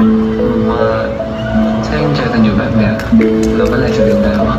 รู้ว่าถ้ายังเจกันอยู่แบบเนี้ยเราก็เลยจะลืมได้วเะา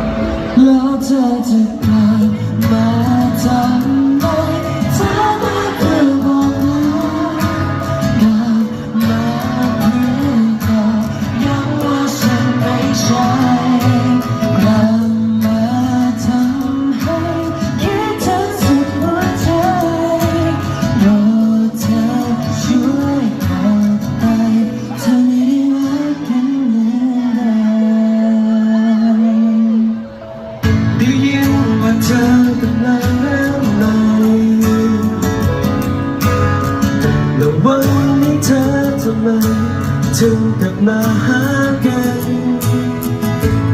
ถึงกับมาหากัน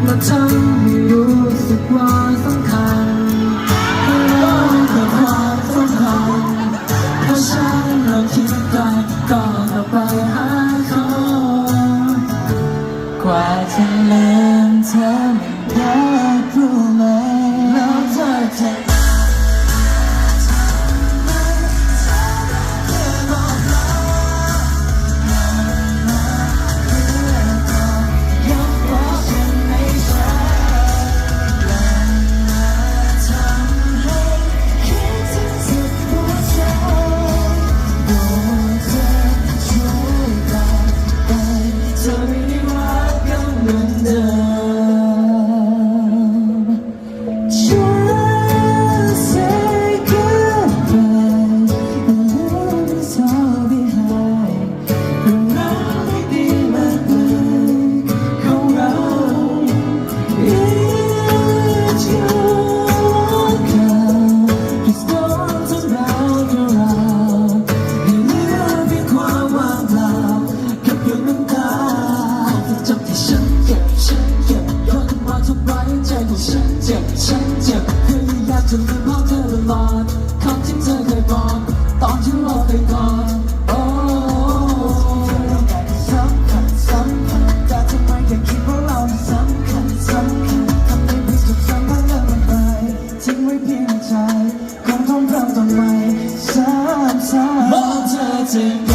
มาทำให้รู้สึกว่าสำคัญให้เรากับความสัมพันธ์ถ้าฉันเราคิดไกลก็กลับไปหาเขากว่าจะลืมเธอ ถึงเป็นเพรเธอตลอดคำที่เธอเคยบอกตอนที่เรอไปก่อนโอ้สัมผัสสัมผัสแต่ทำไมอย่คิดว่าเราสัมผัสสัมผัสทำให้ผิดทุครั้งว่าเมันไปทิ้งไว้เพียงใจคงต้องเริ่มต้นใหม่ซ้ำซ้ำมองเธอจะ